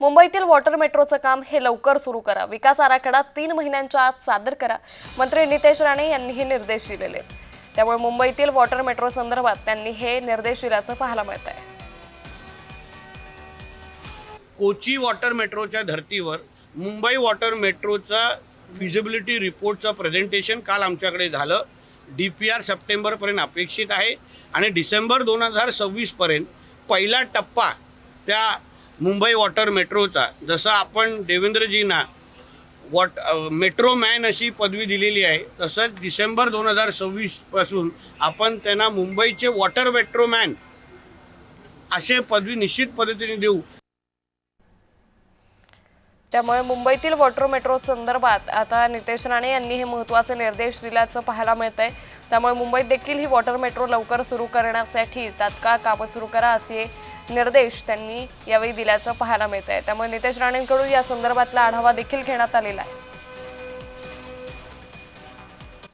मुंबईतील वॉटर मेट्रोचं काम हे लवकर सुरू करा. विकास आराखडा तीन महिन्यांच्या आत सादर करा. मंत्री नितेश राणे यांनी हे निर्देश दिलेले. आहेत. त्यामुळे मुंबईतील वॉटर मेट्रो संदर्भात त्यांनी हे निर्देश दिल्याचं पाहायला मिळत आहे. कोची वॉटर मेट्रोच्या धर्तीवर मुंबई वॉटर मेट्रोचा फिजिबिलिटी रिपोर्टचं प्रेझेंटेशन काल आमच्याकडे झालं. डी पी आर सप्टेंबरपर्यंत अपेक्षित आहे आणि डिसेंबर दोन हजार सव्वीसपर्यंत पहिला टप्पा त्या मुंबई वॉटर मेट्रोचा जसं आपण देवेंद्रजींना वॉट मेट्रो मॅन अशी पदवी दिलेली आहे तसंच डिसेंबर दोन हजार सव्वीसपासून आपण त्यांना मुंबईचे वॉटर मेट्रो मॅन असे पदवी निश्चित पद्धतीने देऊ. त्यामुळे मुंबईतील वॉटर मेट्रो संदर्भात आता नितेश राणे यांनी हे महत्त्वाचे निर्देश दिल्याचं पाहायला मिळत आहे त्यामुळे मुंबईत देखील ही वॉटर मेट्रो लवकर सुरू करण्यासाठी तात्काळ कामं सुरू करा असे निर्देश त्यांनी यावेळी दिल्याचं पाहायला मिळत आहे त्यामुळे नितेश राणेंकडून या संदर्भातला आढावा देखील घेण्यात आलेला आहे.